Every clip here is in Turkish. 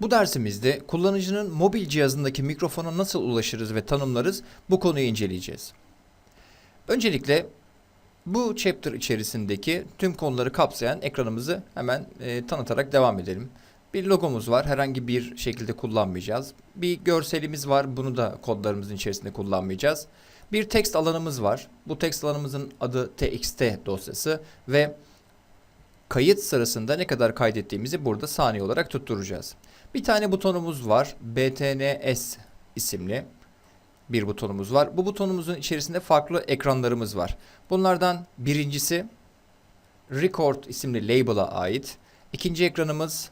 Bu dersimizde kullanıcının mobil cihazındaki mikrofona nasıl ulaşırız ve tanımlarız bu konuyu inceleyeceğiz. Öncelikle bu chapter içerisindeki tüm konuları kapsayan ekranımızı hemen e, tanıtarak devam edelim. Bir logomuz var, herhangi bir şekilde kullanmayacağız. Bir görselimiz var, bunu da kodlarımızın içerisinde kullanmayacağız. Bir text alanımız var. Bu text alanımızın adı txt dosyası ve kayıt sırasında ne kadar kaydettiğimizi burada saniye olarak tutturacağız. Bir tane butonumuz var. BTNS isimli bir butonumuz var. Bu butonumuzun içerisinde farklı ekranlarımız var. Bunlardan birincisi Record isimli label'a ait. İkinci ekranımız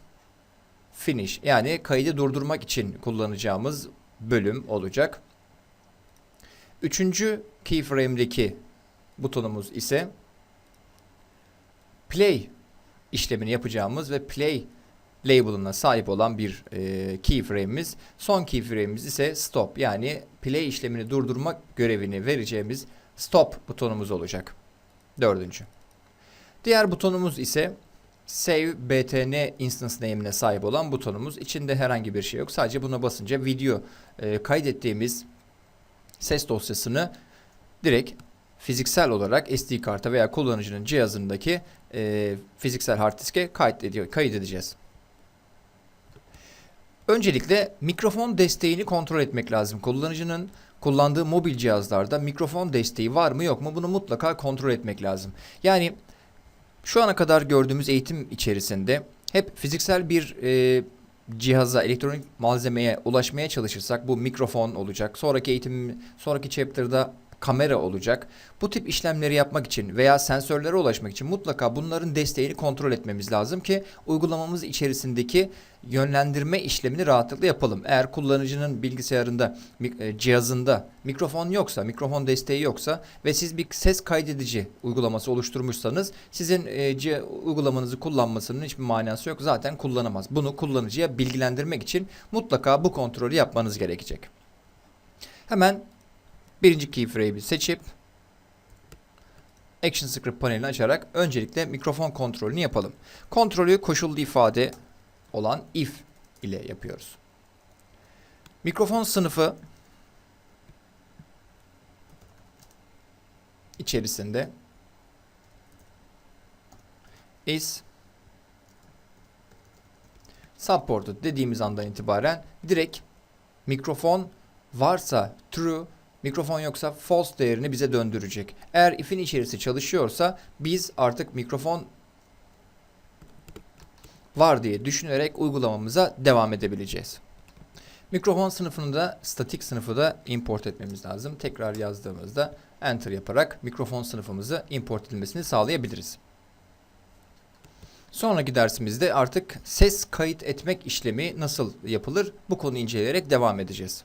Finish yani kaydı durdurmak için kullanacağımız bölüm olacak. Üçüncü keyframe'deki butonumuz ise Play işlemini yapacağımız ve Play label'ına sahip olan bir e, keyframe'imiz. Son keyframe'imiz ise stop yani play işlemini durdurmak görevini vereceğimiz stop butonumuz olacak. Dördüncü. Diğer butonumuz ise Save BTN instance name'ine sahip olan butonumuz. İçinde herhangi bir şey yok. Sadece buna basınca video e, kaydettiğimiz ses dosyasını direkt fiziksel olarak SD karta veya kullanıcının cihazındaki e, fiziksel hard diske kaydediyor, kaydedeceğiz. Öncelikle mikrofon desteğini kontrol etmek lazım. Kullanıcının kullandığı mobil cihazlarda mikrofon desteği var mı yok mu bunu mutlaka kontrol etmek lazım. Yani şu ana kadar gördüğümüz eğitim içerisinde hep fiziksel bir e, cihaza, elektronik malzemeye ulaşmaya çalışırsak bu mikrofon olacak. Sonraki eğitim, sonraki chapter'da kamera olacak. Bu tip işlemleri yapmak için veya sensörlere ulaşmak için mutlaka bunların desteğini kontrol etmemiz lazım ki uygulamamız içerisindeki yönlendirme işlemini rahatlıkla yapalım. Eğer kullanıcının bilgisayarında, e, cihazında mikrofon yoksa, mikrofon desteği yoksa ve siz bir ses kaydedici uygulaması oluşturmuşsanız sizin e, uygulamanızı kullanmasının hiçbir manası yok. Zaten kullanamaz. Bunu kullanıcıya bilgilendirmek için mutlaka bu kontrolü yapmanız gerekecek. Hemen birinci keyframe'i seçip Action Script panelini açarak öncelikle mikrofon kontrolünü yapalım. Kontrolü koşullu ifade olan if ile yapıyoruz. Mikrofon sınıfı içerisinde is supported dediğimiz andan itibaren direkt mikrofon varsa true, mikrofon yoksa false değerini bize döndürecek. Eğer if'in içerisi çalışıyorsa biz artık mikrofon var diye düşünerek uygulamamıza devam edebileceğiz. Mikrofon sınıfını da statik sınıfı da import etmemiz lazım. Tekrar yazdığımızda enter yaparak mikrofon sınıfımızı import edilmesini sağlayabiliriz. Sonraki dersimizde artık ses kayıt etmek işlemi nasıl yapılır bu konuyu inceleyerek devam edeceğiz.